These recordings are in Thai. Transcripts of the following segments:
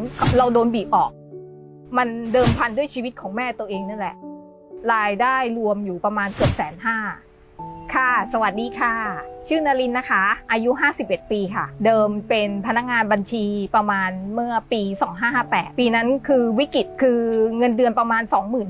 มือนเราโดนบีบออก มันเดิมพันด้วยชีวิตของแม่ตัวเองนั่นแหละ รายได้รวมอยู่ประมาณเกือบแสนห้า ค่ะสวัสดีค่ะ ชื่อนรินนะคะ อายุ 51 ปีค่ะ เดิมเป็นพนักงานบัญชีประมาณเมื่อปี 2558 ปีนั้นคือวิกฤตคือเงินเดือนประมาณ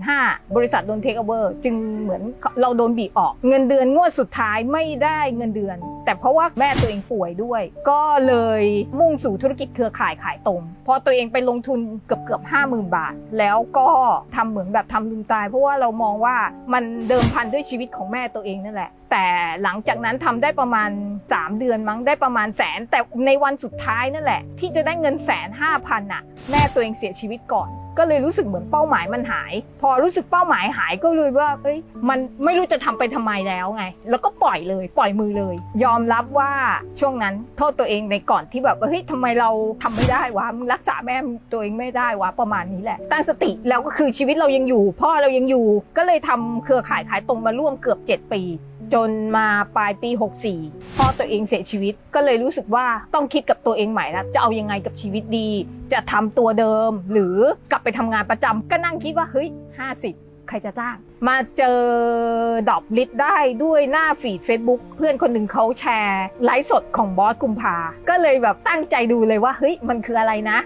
25,000 บริษัทโดนเทคโอเวอร์จึงเหมือนเราโดนบีบออก เงินเดือนงวดสุดท้ายไม่ได้เงินเดือน แต่เพราะว่าแม่ตัวเองป่วยด้วย ก็เลยมุ่งสู่ธุรกิจเครือข่ายขายตรงพอตัวเองไปลงทุนเกือบเกือบห้าหมื่นบาท แล้วก็ทำเหมือนแบบทำลืมตาย เพราะว่าเรามองว่ามันเดิมพันด้วยชีวิตของแม่ตัวเองนั่นแหละ แต่หลังจากนั้นทำได้ประมาณ 3 เดือนมั้งได้ประมาณแสน แต่ในวันสุดท้ายนั่นแหละ ที่จะได้เงินแสนห้าพันอะ แม่ตัวเองเสียชีวิตก่อน ก็เลยรู้สึกเหมือนเป้าหมายมันหาย พอรู้สึกเป้าหมายหายก็เลยว่าเอ้ยมันไม่รู้จะทำไปทำไมแล้วไง แล้วก็ปล่อยเลยปล่อยมือเลย ยอมรับว่าช่วงนั้นโทษตัวเองในก่อนที่แบบว่าเฮ้ยทำไมเราทำไม่ได้วะมึงรักษาแม่ตัวเองไม่ได้วะประมาณนี้แหละ ตั้งสติแล้วก็คือชีวิตเรายังอยู่ พ่อเรายังอยู่ก็เลยทำเครือข่ายขายตรงมาร่วมเกือบ 7 ปี จนมาปลายปี 64 พ่อตัวเองเสียชีวิตก็เลยรู้สึกว่าต้องคิดกับตัวเองใหม่ล้วจะเอายังไงกับชีวิตดี จะทำตัวเดิม หรือกลับไปทำงานประจำก็นั่งคิดว่าเฮ้ย 50ใครจะจ้าง มาเจอดอบลิสได้ด้วยหน้าฟีด Facebook เพื่อนคนหนึ่งเขาแชร์ ไลฟ์สดของบอสกุมภา ก็เลยแบบตั้งใจดูเลยว่า เฮ้ย มันคืออะไรนะ